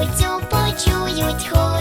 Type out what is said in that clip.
Цю почують хор.